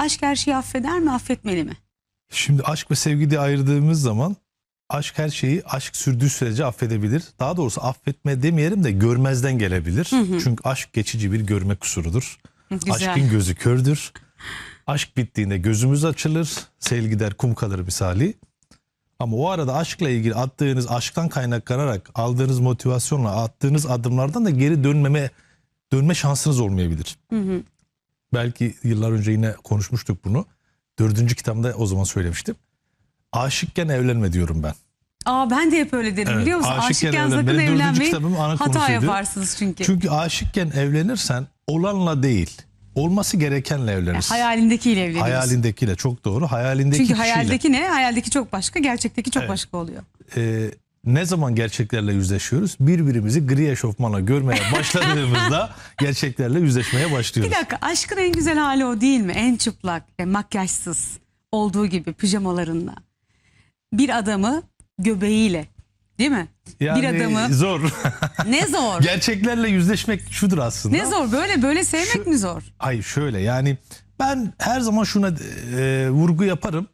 Aşk her şeyi affeder mi, affetmeli mi? Şimdi aşk ve sevgi diye ayırdığımız zaman aşk her şeyi aşk sürdüğü sürece affedebilir. Daha doğrusu affetme demeyelim de görmezden gelebilir. Çünkü aşk geçici bir görme kusurudur. Güzel. Aşkın gözü kördür. Aşk bittiğinde gözümüz açılır. Sel gider kum kalır misali. Ama o arada aşkla ilgili attığınız aşktan kaynaklanarak aldığınız motivasyonla attığınız adımlardan da geri dönmeme dönme şansınız olmayabilir. Belki yıllar önce yine konuşmuştuk bunu. Dördüncü kitabımda o zaman söylemiştim. Aşıkken evlenme diyorum ben. Aa ben de hep öyle derim Evet, biliyor musun? aşıkken Aşıkken evlen- sakın evlenmeyin. Hata yaparsınız çünkü. Çünkü aşıkken evlenirsen olanla değil, olması gerekenle evlenirsin. Hayalindekiyle evleniyorsun. Hayalindekiyle çok doğru. Hayalindeki Çünkü kişiyle. hayaldeki ne? Hayaldeki çok başka, gerçekteki çok Evet. başka oluyor. Ee, ne zaman gerçeklerle yüzleşiyoruz? Birbirimizi gri eşofmanla görmeye başladığımızda gerçeklerle yüzleşmeye başlıyoruz. Bir dakika aşkın en güzel hali o değil mi? En çıplak, e, makyajsız olduğu gibi pijamalarınla. Bir adamı göbeğiyle değil mi? Yani bir adamı zor. ne zor. gerçeklerle yüzleşmek şudur aslında. ne zor böyle böyle sevmek mi zor? Ay şöyle yani ben her zaman şuna e, vurgu yaparım.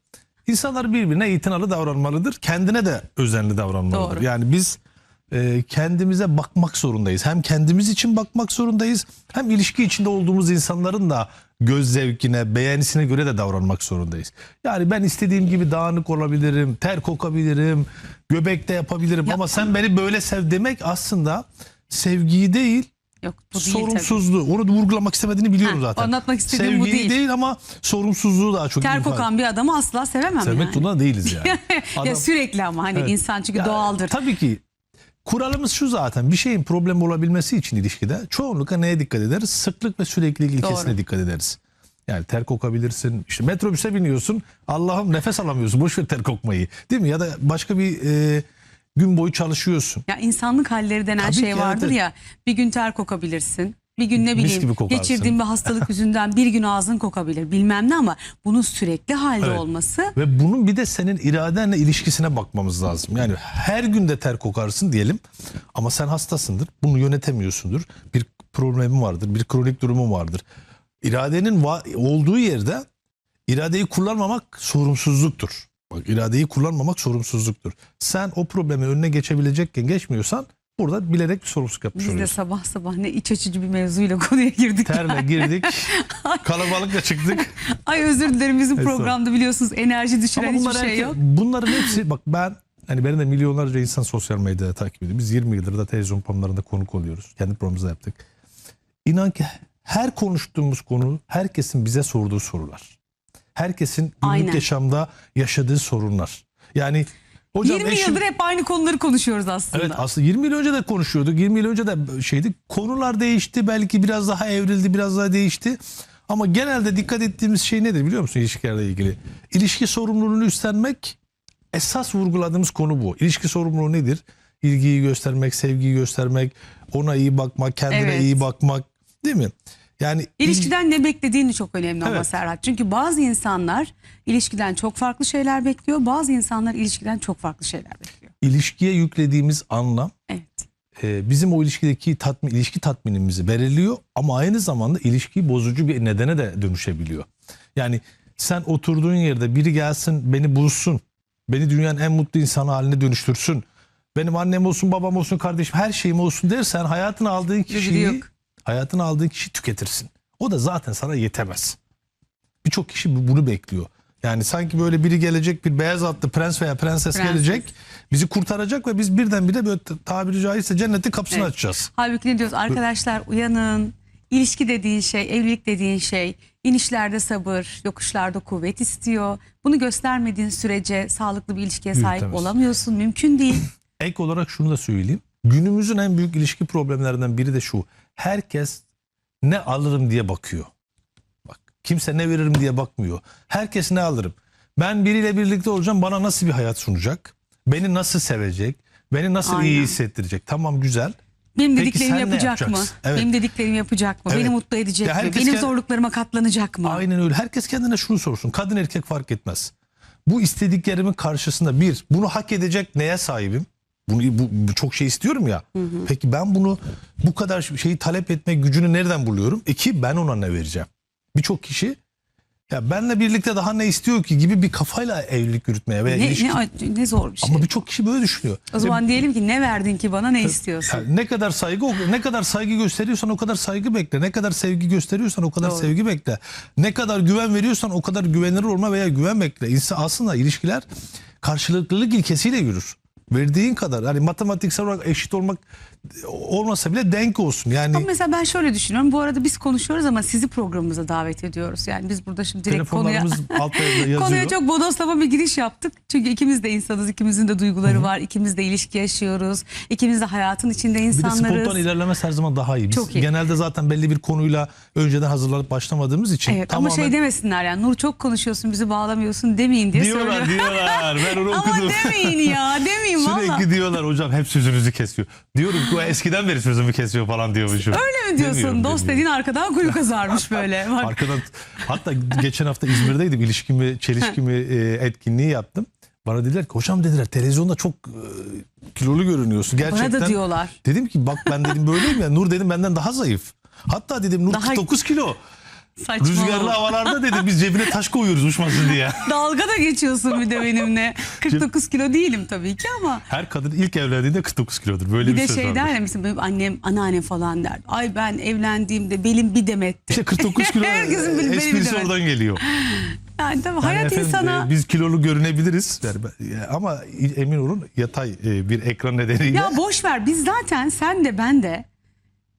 İnsanlar birbirine itinalı davranmalıdır. Kendine de özenli davranmalıdır. Doğru. Yani biz e, kendimize bakmak zorundayız. Hem kendimiz için bakmak zorundayız. Hem ilişki içinde olduğumuz insanların da göz zevkine, beğenisine göre de davranmak zorundayız. Yani ben istediğim gibi dağınık olabilirim, ter kokabilirim, göbekte yapabilirim Ya ama sen beni böyle sev demek aslında sevgiyi değil Yok bu değil tabii. sorumsuzluğu. Onu da vurgulamak istemediğini biliyorum Ha, zaten. anlatmak istediğim bu Sevgiyi değil. ama sorumsuzluğu daha çok Ter kokan bir adamı asla sevemem Sevmek yani. zorunda değiliz yani. ya Adam- sürekli ama hani Evet. insan çünkü Ya, doğaldır. Tabii ki kuralımız şu zaten bir şeyin problem olabilmesi için ilişkide çoğunlukla neye dikkat ederiz? Sıklık ve süreklilik ilkesine Doğru. dikkat ederiz. Yani ter kokabilirsin. İşte metrobüse biniyorsun. Allah'ım nefes alamıyorsun. Boş ver ter kokmayı. Değil mi? Ya da başka bir e, gün boyu çalışıyorsun. Ya insanlık halleri denen Tabii şey ki, vardır evet, ya. Bir gün ter kokabilirsin. Bir gün ne Mis bileyim kokarsın. geçirdiğin bir hastalık yüzünden bir gün ağzın kokabilir. Bilmem ne ama bunun sürekli halde Evet. olması Ve bunun bir de senin iradenle ilişkisine bakmamız lazım. Yani her gün de ter kokarsın diyelim ama sen hastasındır. Bunu yönetemiyorsundur. Bir problemin vardır. Bir kronik durumun vardır. İradenin va- olduğu yerde iradeyi kullanmamak sorumsuzluktur. Bak iradeyi kullanmamak sorumsuzluktur. Sen o problemin önüne geçebilecekken geçmiyorsan burada bilerek bir sorumsuzluk yapmış biz de oluyorsun. sabah sabah ne iç açıcı bir mevzuyla konuya girdik. Terle yani. girdik. kalabalıkla çıktık. Ay özür dilerim bizim programda biliyorsunuz enerji düşüren hiçbir şey herke- yok. bunların hepsi bak ben hani benim de milyonlarca insan sosyal medyada takip ediyor. Biz 20 yıldır da televizyon programlarında konuk oluyoruz. Kendi programımızda yaptık. İnan ki her konuştuğumuz konu herkesin bize sorduğu sorular. Herkesin günlük Aynen. yaşamda yaşadığı sorunlar. Yani hocam 20 eşim- yıldır hep aynı konuları konuşuyoruz aslında. Evet aslında 20 yıl önce de konuşuyorduk. 20 yıl önce de şeydi. Konular değişti. Belki biraz daha evrildi, biraz daha değişti. Ama genelde dikkat ettiğimiz şey nedir biliyor musun ilişkilerle ilgili? İlişki sorumluluğunu üstlenmek esas vurguladığımız konu bu. İlişki sorumluluğu nedir? İlgiyi göstermek, sevgiyi göstermek, ona iyi bakmak, kendine Evet. iyi bakmak değil mi? Yani İlişkiden ne beklediğini çok önemli ama Evet. Serhat. Çünkü bazı insanlar ilişkiden çok farklı şeyler bekliyor. Bazı insanlar ilişkiden çok farklı şeyler bekliyor. ilişkiye yüklediğimiz anlam Evet. e, bizim o ilişkideki tatmin, ilişki tatminimizi belirliyor ama aynı zamanda ilişkiyi bozucu bir nedene de dönüşebiliyor. Yani sen oturduğun yerde biri gelsin beni bulsun, beni dünyanın en mutlu insanı haline dönüştürsün. Benim annem olsun, babam olsun, kardeşim her şeyim olsun dersen hayatına aldığın kişiyi, yok. hayatına aldığın kişiyi tüketirsin. O da zaten sana yetemez. Birçok kişi bu- bunu bekliyor. Yani sanki böyle biri gelecek bir beyaz atlı prens veya prenses Prenses. gelecek bizi kurtaracak ve biz birdenbire böyle tabiri caizse cennetin kapısını Evet. açacağız. Halbuki ne diyoruz? Arkadaşlar uyanın. İlişki dediğin şey, evlilik dediğin şey inişlerde sabır, yokuşlarda kuvvet istiyor. Bunu göstermediğin sürece sağlıklı bir ilişkiye sahip Yürütemez. olamıyorsun. Mümkün değil. Ek olarak şunu da söyleyeyim. Günümüzün en büyük ilişki problemlerinden biri de şu. Herkes ne alırım diye bakıyor. Bak kimse ne veririm diye bakmıyor. Herkes ne alırım. Ben biriyle birlikte olacağım bana nasıl bir hayat sunacak? Beni nasıl sevecek? Beni nasıl iyi Aynen. hissettirecek? Tamam güzel. Benim Peki dediklerimi sen ne yapacak mı? yapacaksın? Evet. Benim dediklerimi yapacak mı? Evet. Beni mutlu edecek Ya mi? herkes Benim kend- zorluklarıma katlanacak mı? Aynen öyle. Herkes kendine şunu sorsun. Kadın erkek fark etmez. Bu istediklerimin karşısında bir, bunu hak edecek neye sahibim? Bunu bu, bu çok şey istiyorum ya. Peki ben bunu bu kadar şeyi talep etme gücünü nereden buluyorum? İki, ben ona ne vereceğim? Birçok kişi Ya benle birlikte daha ne istiyor ki gibi bir kafayla evlilik yürütmeye veya Ne, ilişki. ne, ne zor bir şey. Ama birçok kişi böyle düşünüyor. o zaman diyelim ki ne verdin ki bana ne istiyorsun? Yani ne kadar saygı ne kadar saygı gösteriyorsan o kadar saygı bekle. Ne kadar sevgi gösteriyorsan o kadar Doğru. sevgi bekle. Ne kadar güven veriyorsan o kadar güvenilir olma veya güven bekle. İnsan aslında ilişkiler karşılıklılık ilkesiyle yürür. Verdiğin kadar hani matematiksel olarak eşit olmak olmasa bile denk olsun. Yani Ama mesela ben şöyle düşünüyorum. Bu arada biz konuşuyoruz ama sizi programımıza davet ediyoruz. Yani biz burada şimdi direkt konuya, telefonlarımız altta yazıyor. konuya çok bodoslama bir giriş yaptık. Çünkü ikimiz de insanız. ikimizin de duyguları var. ikimiz de ilişki yaşıyoruz. İkimiz de hayatın içinde Bir de insanlarız. spontan ilerlemesi her zaman daha iyi. Biz Çok iyi. genelde zaten belli bir konuyla önceden hazırlanıp başlamadığımız için Evet ama şey demesinler yani Nur çok konuşuyorsun bizi bağlamıyorsun demeyin diye diyorlar söylüyorum. diyorlar. Ben onu Ama okudum. demeyin ya demeyin valla. Sürekli diyorlar hocam hep sözünüzü kesiyor. Diyorum ki "O eskiden beri sözümü kesiyor falan diyormuşum. Öyle mi diyorsun? Demiyorum, Dost dediğin arkadan kuyu kazarmış böyle. Bak. Arkadan hatta geçen hafta İzmir'deydim. İlişkimi, çelişkimi e, etkinliği yaptım. Bana dediler ki hocam dediler televizyonda çok e, kilolu görünüyorsun. Gerçekten. Bana da diyorlar. Dedim ki bak ben dedim böyleyim ya. Nur dedim benden daha zayıf. Hatta dedim Nur Daha- 49 kilo. Saçmalama. Rüzgarlı havalarda dedim biz cebine taş koyuyoruz uçmasın diye. Dalga da geçiyorsun bir de benimle. 49 kilo değilim tabii ki ama. Her kadın ilk evlendiğinde 49 kilodur. Böyle Bir bir, de şey vardır. der mesela benim annem, anneannem falan der. Ay ben evlendiğimde belim bir demetti. İşte 49 kilo Herkesin benim esprisi demek. oradan geliyor. Yani tabii Yani hayat efendim, insana... e, biz kilolu görünebiliriz Yani e, ama emin olun yatay e, bir ekran nedeniyle Ya boş ver biz zaten sen de ben de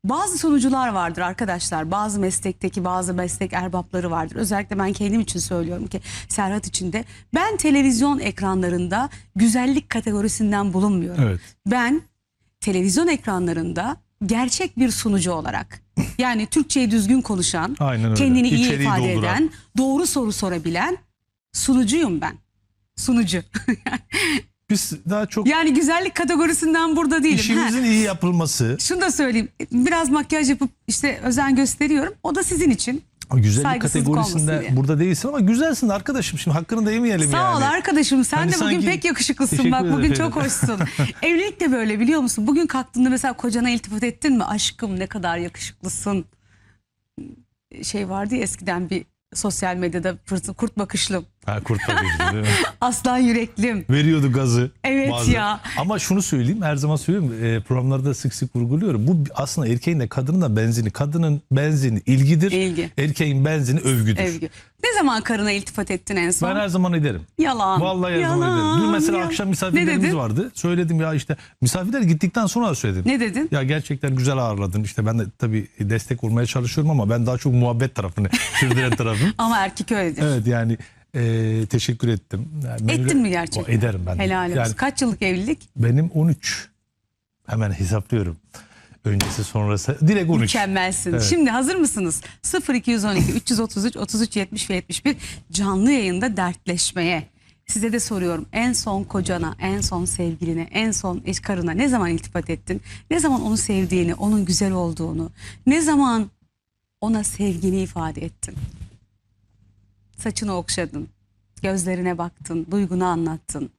bazı sunucular vardır arkadaşlar. Bazı meslekteki bazı meslek erbapları vardır. Özellikle ben kendim için söylüyorum ki Serhat için de. Ben televizyon ekranlarında güzellik kategorisinden bulunmuyorum. Evet. Ben televizyon ekranlarında gerçek bir sunucu olarak yani Türkçeyi düzgün konuşan, kendini iyi İçeriği ifade dolduran. eden, doğru soru sorabilen sunucuyum ben. Sunucu. biz daha çok yani güzellik kategorisinden burada değilim. Ha. işimizin iyi yapılması Şunu da söyleyeyim. Biraz makyaj yapıp işte özen gösteriyorum. O da sizin için. Güzellik Saygısızlık olmasın kategorisinde diye. burada değilsin ama güzelsin arkadaşım şimdi hakkını da yemeyelim Sağ yani. ol arkadaşım. Sen Hani de bugün sanki- pek yakışıklısın. Teşekkür Bak bugün ederim. çok hoşsun. Evlilik de böyle biliyor musun? Bugün kalktığında mesela kocana iltifat ettin mi? Aşkım ne kadar yakışıklısın. Şey vardı ya eskiden bir sosyal medyada fırt- kurt bakışlım. Ha, kurt bakıcı değil mi? Aslan yüreklim. Veriyordu gazı. Evet bazen. ya. Ama şunu söyleyeyim her zaman söylüyorum e, programlarda sık sık vurguluyorum. Bu aslında erkeğin de kadının da benzini. Kadının benzini ilgidir. İlgi. Erkeğin benzini övgüdür. Evgi. Ne zaman karına iltifat ettin en son? Ben her zaman ederim. Yalan. Vallahi her zaman ederim. Dün mesela yalan. akşam misafirlerimiz vardı. Söyledim ya işte misafirler gittikten sonra söyledim. Ne dedin? Ya gerçekten güzel ağırladın. İşte ben de tabii destek olmaya çalışıyorum ama ben daha çok muhabbet tarafını sürdüren tarafım. Ama erkek öyledir. Evet yani e, teşekkür ettim. Yani Ettin memnun- mi gerçekten? O, ederim ben. Helal olsun. Yani Kaç yıllık evlilik? benim 13. Hemen hesaplıyorum. Öncesi sonrası. Direkt 13. Mükemmelsin. Evet. Şimdi hazır mısınız? 0212 333 33 70 ve 71 canlı yayında dertleşmeye. Size de soruyorum. En son kocana, en son sevgiline, en son eş karına ne zaman iltifat ettin? Ne zaman onu sevdiğini, onun güzel olduğunu, ne zaman ona sevgini ifade ettin? Saçını okşadın, gözlerine baktın, duygunu anlattın.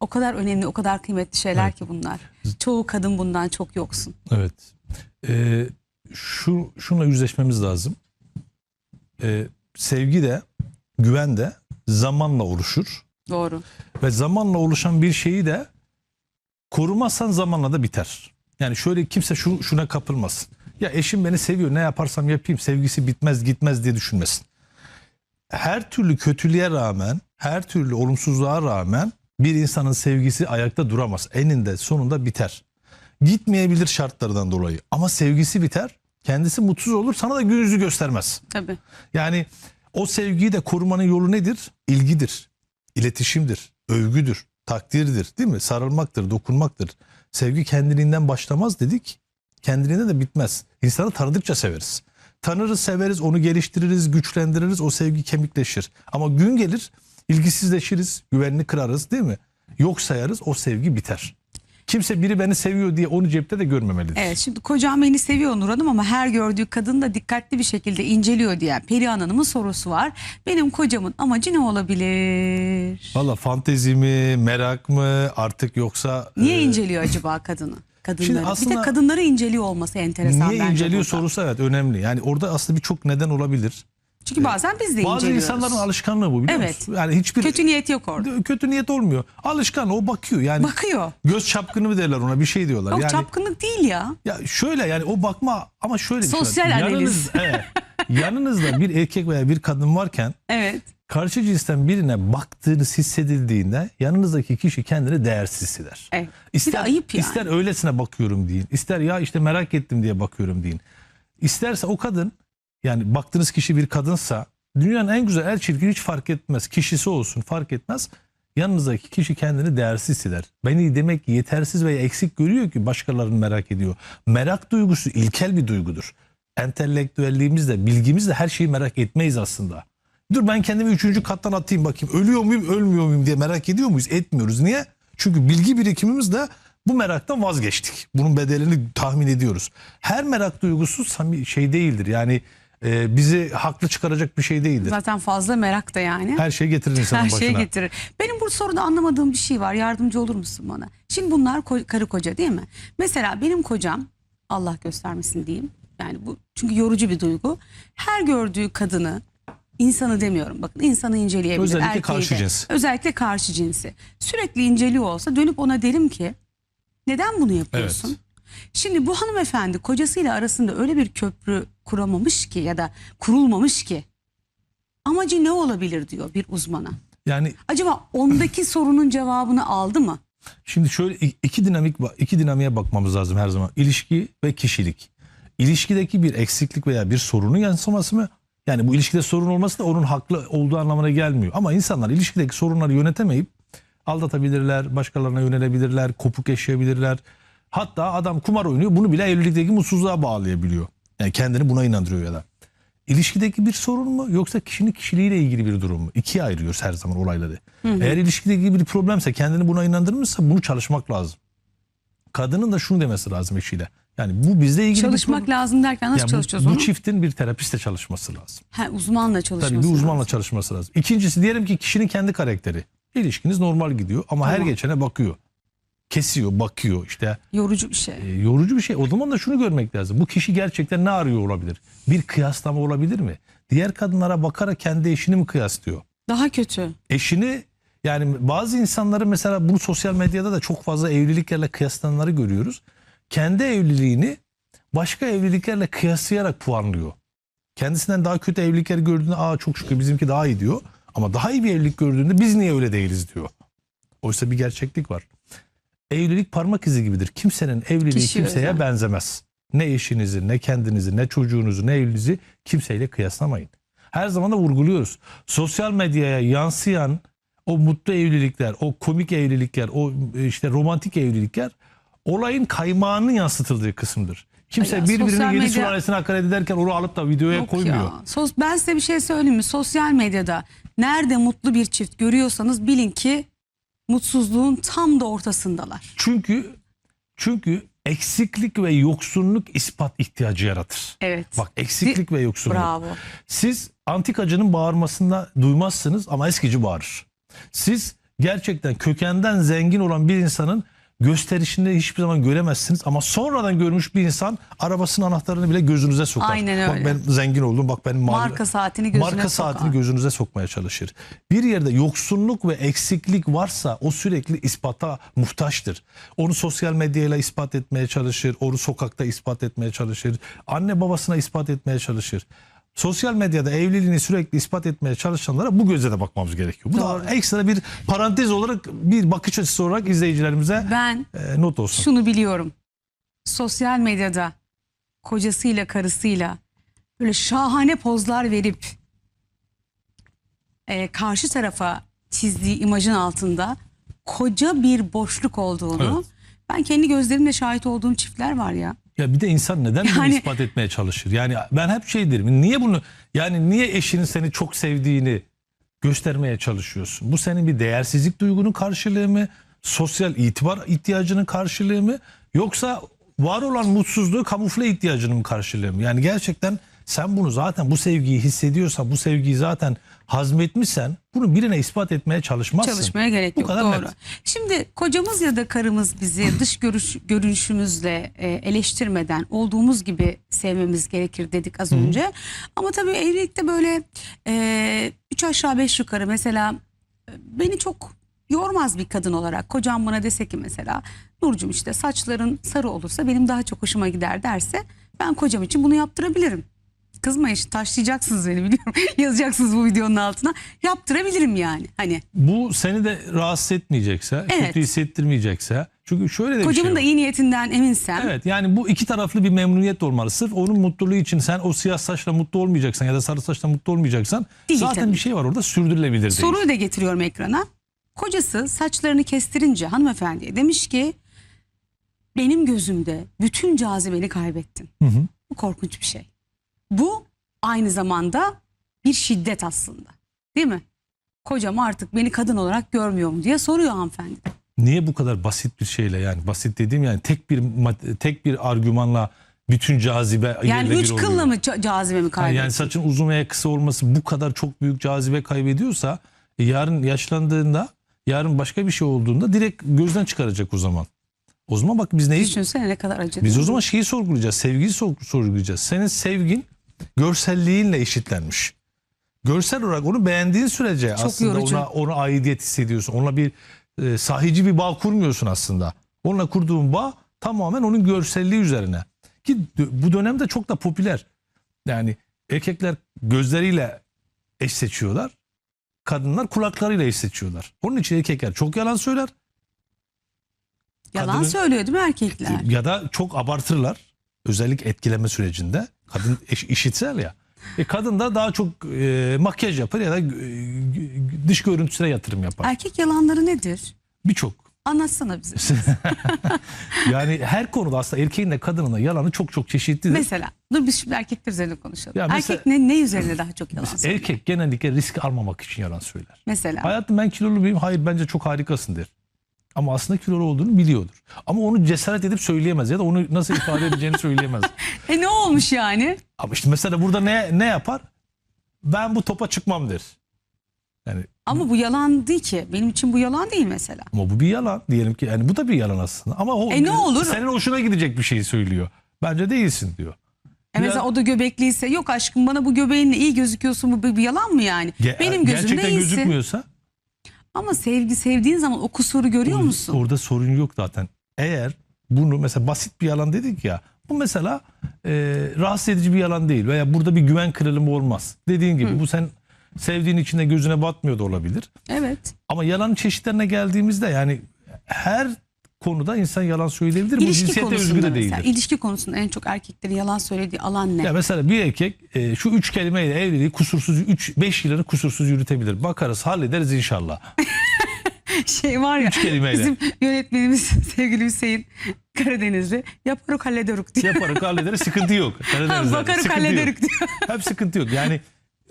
O kadar önemli, o kadar kıymetli şeyler Evet. ki bunlar. Çoğu kadın bundan çok yoksun. Evet. Ee, şu şunla yüzleşmemiz lazım. Ee, sevgi de güven de zamanla oluşur Doğru. ve zamanla oluşan bir şeyi de korumazsan zamanla da biter. Yani şöyle kimse şu şuna kapılmasın. Ya eşim beni seviyor ne yaparsam yapayım sevgisi bitmez gitmez diye düşünmesin. Her türlü kötülüğe rağmen, her türlü olumsuzluğa rağmen bir insanın sevgisi ayakta duramaz. Eninde sonunda biter. Gitmeyebilir şartlardan dolayı ama sevgisi biter. Kendisi mutsuz olur sana da gün yüzü göstermez. Tabii. Yani o sevgiyi de korumanın yolu nedir? İlgidir, iletişimdir, övgüdür, takdirdir değil mi? Sarılmaktır, dokunmaktır. Sevgi kendiliğinden başlamaz dedik. Kendiliğinden de bitmez. İnsanı tanıdıkça severiz. Tanırız, severiz, onu geliştiririz, güçlendiririz. O sevgi kemikleşir. Ama gün gelir, ilgisizleşiriz, güvenini kırarız değil mi? Yok sayarız, o sevgi biter. Kimse biri beni seviyor diye onu cepte de görmemelidir. Evet şimdi kocam beni seviyor Nur Hanım ama her gördüğü kadın da dikkatli bir şekilde inceliyor diye Perihan Hanım'ın sorusu var. Benim kocamın amacı ne olabilir? Valla fantezi mi, merak mı artık yoksa... Niye e, inceliyor acaba kadını? Kadınları. Şimdi bir aslında- de kadınları inceliyor olması enteresan Niye bence inceliyor burada. sorusu evet önemli. Yani orada aslında birçok neden olabilir. Çünkü bazen biz de Bazı inceliyoruz. insanların alışkanlığı bu biliyor Evet. musun? Yani hiçbir Kötü niyet yok orada. kötü niyet olmuyor. Alışkan o bakıyor yani. Bakıyor. Göz çapkını mı derler ona bir şey diyorlar. Yok yani çapkınlık değil ya. ya şöyle yani o bakma ama şöyle bir şey. Sosyal analiz. Yanınız, evet, yanınızda bir erkek veya bir kadın varken Evet. karşı cinsten birine baktığınız hissedildiğinde yanınızdaki kişi kendini değersiz hisseder. Evet. Bir de ayıp yani. İster öylesine bakıyorum deyin. ister ya işte merak ettim diye bakıyorum deyin. İsterse o kadın yani baktığınız kişi bir kadınsa dünyanın en güzel el çirkin hiç fark etmez. Kişisi olsun fark etmez. Yanınızdaki kişi kendini değersiz hisseder. Beni demek ki yetersiz veya eksik görüyor ki başkalarını merak ediyor. Merak duygusu ilkel bir duygudur. Entelektüelliğimizle, bilgimizle her şeyi merak etmeyiz aslında. Dur ben kendimi üçüncü kattan atayım bakayım. Ölüyor muyum, ölmüyor muyum diye merak ediyor muyuz? Etmiyoruz. Niye? Çünkü bilgi birikimimizle bu meraktan vazgeçtik. Bunun bedelini tahmin ediyoruz. Her merak duygusu şey değildir. Yani e, bizi haklı çıkaracak bir şey değildir. Zaten fazla merak da yani. Her şey getirir insanın Her başına. şeyi getirir. Benim bu soruda anlamadığım bir şey var. Yardımcı olur musun bana? Şimdi bunlar ko- karı koca değil mi? Mesela benim kocam Allah göstermesin diyeyim. Yani bu çünkü yorucu bir duygu. Her gördüğü kadını insanı demiyorum bakın insanı inceleyebilir. Özellikle erkeği karşı de. cins. Özellikle karşı cinsi. Sürekli inceliyor olsa dönüp ona derim ki neden bunu yapıyorsun? Evet. Şimdi bu hanımefendi kocasıyla arasında öyle bir köprü kuramamış ki ya da kurulmamış ki amacı ne olabilir diyor bir uzmana. Yani Acaba ondaki sorunun cevabını aldı mı? Şimdi şöyle iki dinamik iki dinamiğe bakmamız lazım her zaman. İlişki ve kişilik. İlişkideki bir eksiklik veya bir sorunun yansıması mı? Yani bu ilişkide sorun olması da onun haklı olduğu anlamına gelmiyor. Ama insanlar ilişkideki sorunları yönetemeyip aldatabilirler, başkalarına yönelebilirler, kopuk yaşayabilirler. Hatta adam kumar oynuyor bunu bile evlilikteki mutsuzluğa bağlayabiliyor. Yani kendini buna inandırıyor ya da. İlişkideki bir sorun mu yoksa kişinin kişiliğiyle ilgili bir durum mu? İkiye ayırıyoruz her zaman olayları. Eğer ilişkideki bir problemse kendini buna inandırmışsa bunu çalışmak lazım. Kadının da şunu demesi lazım eşiyle. Yani bu bizle ilgili Çalışmak bir problem. lazım derken nasıl Yani bu- çalışacağız bu, onu? çiftin bir terapistle çalışması lazım. Ha, uzmanla çalışması Tabii bir uzmanla lazım. çalışması lazım. İkincisi diyelim ki kişinin kendi karakteri. İlişkiniz normal gidiyor ama her Tamam. geçene bakıyor. Kesiyor, bakıyor işte. Yorucu bir şey. E, yorucu bir şey. O zaman da şunu görmek lazım. Bu kişi gerçekten ne arıyor olabilir? Bir kıyaslama olabilir mi? Diğer kadınlara bakarak kendi eşini mi kıyaslıyor? Daha kötü. Eşini yani bazı insanları mesela bunu sosyal medyada da çok fazla evliliklerle kıyaslananları görüyoruz. Kendi evliliğini başka evliliklerle kıyaslayarak puanlıyor. Kendisinden daha kötü evlilikler gördüğünde aa çok şükür bizimki daha iyi diyor. Ama daha iyi bir evlilik gördüğünde biz niye öyle değiliz diyor. Oysa bir gerçeklik var. Evlilik parmak izi gibidir. Kimsenin evliliği Kişi kimseye özel. benzemez. Ne eşinizi, ne kendinizi, ne çocuğunuzu, ne evliliğinizi kimseyle kıyaslamayın. Her zaman da vurguluyoruz. Sosyal medyaya yansıyan o mutlu evlilikler, o komik evlilikler, o e, işte romantik evlilikler olayın kaymağının yansıtıldığı kısımdır. Kimse Ya, birbirinin yedi medya- sülalesine hakaret ederken onu alıp da videoya Yok koymuyor. ya. Sos, ben size bir şey söyleyeyim mi? Sosyal medyada nerede mutlu bir çift görüyorsanız bilin ki mutsuzluğun tam da ortasındalar. Çünkü çünkü eksiklik ve yoksunluk ispat ihtiyacı yaratır. Evet. Bak eksiklik ve yoksunluk. Bravo. Siz antikacının bağırmasında duymazsınız ama eskici bağırır. Siz gerçekten kökenden zengin olan bir insanın gösterişinde hiçbir zaman göremezsiniz ama sonradan görmüş bir insan arabasının anahtarını bile gözünüze sokar. Aynen Bak öyle. ben zengin oldum bak benim mal- Marka saatini gözüne marka sokar. saatini gözünüze sokmaya çalışır. Bir yerde yoksunluk ve eksiklik varsa o sürekli ispata muhtaçtır. Onu sosyal medyayla ispat etmeye çalışır, onu sokakta ispat etmeye çalışır, anne babasına ispat etmeye çalışır. Sosyal medyada evliliğini sürekli ispat etmeye çalışanlara bu gözle de bakmamız gerekiyor. Bu Doğru. da ekstra bir parantez olarak bir bakış açısı olarak izleyicilerimize Ben e, not olsun. şunu biliyorum. Sosyal medyada kocasıyla karısıyla böyle şahane pozlar verip e, karşı tarafa çizdiği imajın altında koca bir boşluk olduğunu Evet. ben kendi gözlerimle şahit olduğum çiftler var ya. Ya bir de insan neden bunu Yani- ispat etmeye çalışır? Yani ben hep şey derim. Niye bunu yani niye eşinin seni çok sevdiğini göstermeye çalışıyorsun? Bu senin bir değersizlik duygunun karşılığı mı? Sosyal itibar ihtiyacının karşılığı mı? Yoksa var olan mutsuzluğu kamufle ihtiyacının mı karşılığı mı? Yani gerçekten Sen bunu zaten bu sevgiyi hissediyorsan, bu sevgiyi zaten hazmetmişsen bunu birine ispat etmeye çalışmazsın. Çalışmaya gerek Bu yok. kadar Doğru. net. Şimdi kocamız ya da karımız bizi dış görüş, görünüşümüzle e, eleştirmeden olduğumuz gibi sevmemiz gerekir dedik az önce. Ama tabii evlilikte böyle e, üç aşağı beş yukarı mesela e, beni çok yormaz bir kadın olarak. Kocam bana dese ki mesela Nurcum işte saçların sarı olursa benim daha çok hoşuma gider derse ben kocam için bunu yaptırabilirim. Kızmayın taşlayacaksınız beni biliyorum. Yazacaksınız bu videonun altına. Yaptırabilirim yani. Hani Bu seni de rahatsız etmeyecekse, Evet. kötü hissettirmeyecekse. Çünkü şöyle de bir kocamın şey da var. iyi niyetinden eminsem Evet yani bu iki taraflı bir memnuniyet olmalı. Sırf onun mutluluğu için sen o siyah saçla mutlu olmayacaksan ya da sarı saçla mutlu olmayacaksan Değil zaten tabii. bir şey var orada sürdürülebilir değil. Soruyu da getiriyorum ekrana. Kocası saçlarını kestirince hanımefendiye demiş ki benim gözümde bütün cazibeni kaybettin. Hı hı. Bu korkunç bir şey. Bu aynı zamanda bir şiddet aslında. Değil mi? Kocam artık beni kadın olarak görmüyor mu diye soruyor hanımefendi. Niye bu kadar basit bir şeyle yani basit dediğim yani tek bir tek bir argümanla bütün cazibe Yani üç oluyor. kılla mı ca- cazibemi Yani, kaybettin? yani saçın uzun veya kısa olması bu kadar çok büyük cazibe kaybediyorsa e, yarın yaşlandığında yarın başka bir şey olduğunda direkt gözden çıkaracak o zaman. O zaman bak biz neyi Düşünsene ne kadar acı. Biz o mi? zaman şeyi sorgulayacağız. Sevgiyi sor- sorgulayacağız. Senin sevgin görselliğinle eşitlenmiş. Görsel olarak onu beğendiğin sürece aslında yorucu. ona ona aidiyet hissediyorsun. Onunla bir e, sahici bir bağ kurmuyorsun aslında. Onunla kurduğun bağ tamamen onun görselliği üzerine. Ki bu dönemde çok da popüler. Yani erkekler gözleriyle eş seçiyorlar. Kadınlar kulaklarıyla eş seçiyorlar. Onun için erkekler çok yalan söyler Yalan kadının- söylüyor değil mi erkekler? ya da çok abartırlar. Özellikle etkileme sürecinde. Kadın eş- işitsel ya. E kadın da daha çok e, makyaj yapar ya da e, dış görüntüsüne yatırım yapar. Erkek yalanları nedir? Birçok. Anlatsana bize. Yani her konuda aslında erkeğin de kadının da yalanı çok çok çeşitlidir. Mesela dur biz şimdi erkekler üzerine konuşalım. Ya mesela- Erkek ne, ne üzerine daha çok yalan söylüyor? Erkek genellikle risk almamak için yalan söyler. Mesela Hayatım ben kilolu muyum? Hayır bence çok harikasın der. Ama aslında kilolu olduğunu biliyordur. Ama onu cesaret edip söyleyemez ya da onu nasıl ifade edeceğini söyleyemez. e ne olmuş yani? Ama işte mesela burada ne ne yapar? Ben bu topa çıkmam der. Yani Ama bu yalan değil ki. Benim için bu yalan değil mesela. ama bu bir yalan diyelim ki yani bu da bir yalan aslında. Ama o E ne olur? senin hoşuna gidecek bir şey söylüyor. Bence değilsin diyor. E mesela o da göbekliyse yok aşkım bana bu göbeğinle iyi gözüküyorsun bu bir, bir yalan mı yani? Ge- Benim gözümde gerçekten iyisin. gözükmüyorsa Ama sevgi sevdiğin zaman o kusuru görüyor or- musun? orada sorun yok zaten. Eğer bunu mesela basit bir yalan dedik ya bu mesela e, rahatsız edici bir yalan değil veya burada bir güven kırılımı olmaz. Dediğin gibi bu sen sevdiğin içinde gözüne batmıyor da olabilir. Evet. Ama yalan çeşitlerine geldiğimizde yani her konuda insan yalan söyleyebilir. Bu İlişki cinsiyete özgü de mesela. değildir. İlişki konusunda en çok erkeklerin yalan söylediği alan ne? Ya mesela bir erkek e, şu üç kelimeyle evliliği kusursuz 3 5 yılını kusursuz yürütebilir. Bakarız hallederiz inşallah. şey var ya Üç kelimeyle. bizim yönetmenimiz sevgili Hüseyin Karadenizli yaparok hallederuk diyor. Yaparız hallederiz sıkıntı yok. Ha, Karadeniz'de bakarok sıkıntı hallederuk yok. diyor. Hep sıkıntı yok. Yani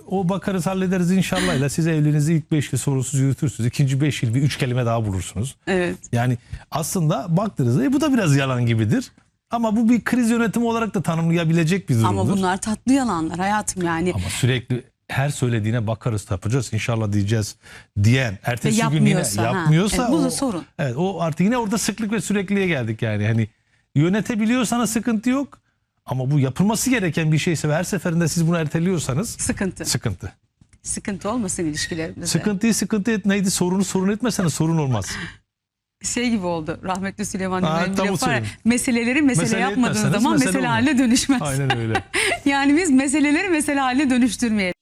o bakarız hallederiz inşallah ile siz evliliğinizi ilk 5 yıl sorunsuz yürütürsünüz. İkinci 5 yıl bir üç kelime daha bulursunuz. Evet. Yani aslında baktığınızda e, bu da biraz yalan gibidir. Ama bu bir kriz yönetimi olarak da tanımlayabilecek bir durumdur. Ama bunlar tatlı yalanlar hayatım yani. Ama sürekli her söylediğine bakarız yapacağız inşallah diyeceğiz diyen ertesi gün yine yapmıyorsa, ha. yapmıyorsa Evet, bu da o- sorun. Evet o artık yine orada sıklık ve sürekliliğe geldik yani hani yönetebiliyorsanız sıkıntı yok ama bu yapılması gereken bir şeyse ve her seferinde siz bunu erteliyorsanız Sıkıntı. sıkıntı. Sıkıntı olmasın ilişkilerimizde. Sıkıntıyı sıkıntı et neydi sorunu sorun etmeseniz sorun olmaz. Şey gibi oldu. Rahmetli Süleyman Ha, Demirel'in bir lafı var. Meseleleri mesele, Mesele yapmadığınız zaman mesele mesele haline dönüşmez. Aynen öyle. yani biz meseleleri mesele haline dönüştürmeyelim.